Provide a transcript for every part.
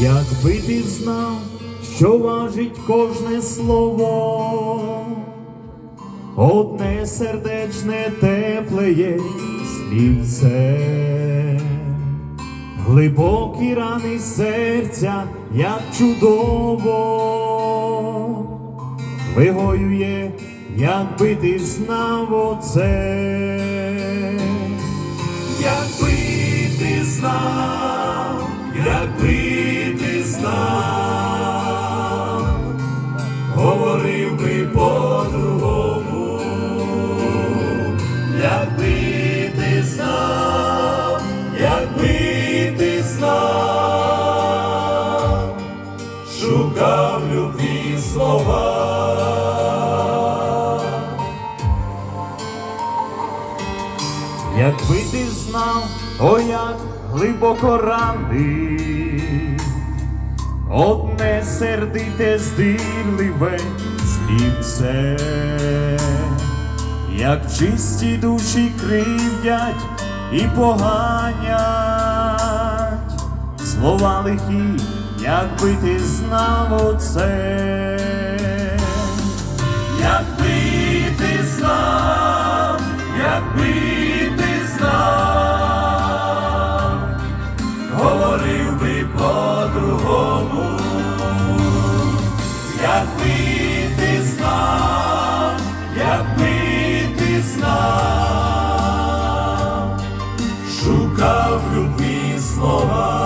Якби ти знав, що важить кожне слово, одне сердечне теплеє слівце, глибокі рани серця, як чудово, вигоює якби ти знав оце. Якби ти знав, якби Якби ти знав, о як глибоко рани, одне сердите здирливе слівце, як чисті душі кривдять і поганять, слова лихі, якби ти знав оце. Якби знав, шукав любві слова.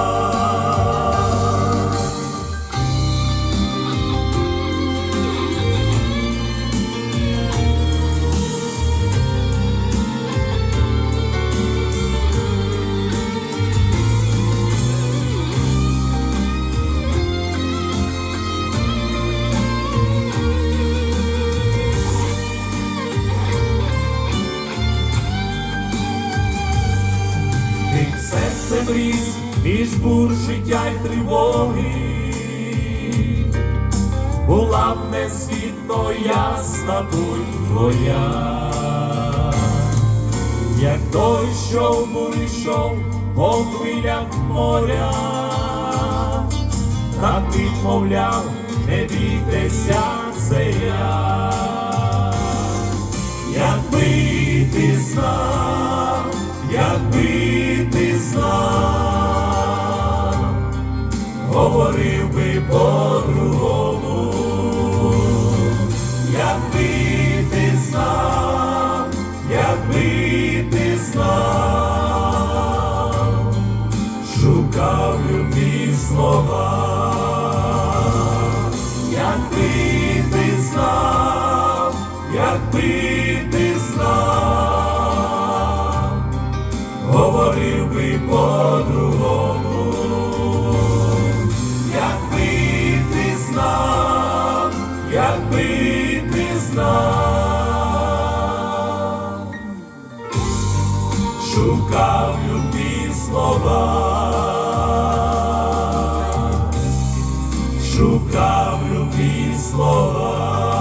Ріс між бур життя й тривоги, була б несвітно ясна путь твоя, як той, що в бурі йшов по хвилях моря, та підмовляв, не бійтеся, це я. Якби би по-другому, якби ти знав, якби ти знав, шукав любі слова, шукав любі слова.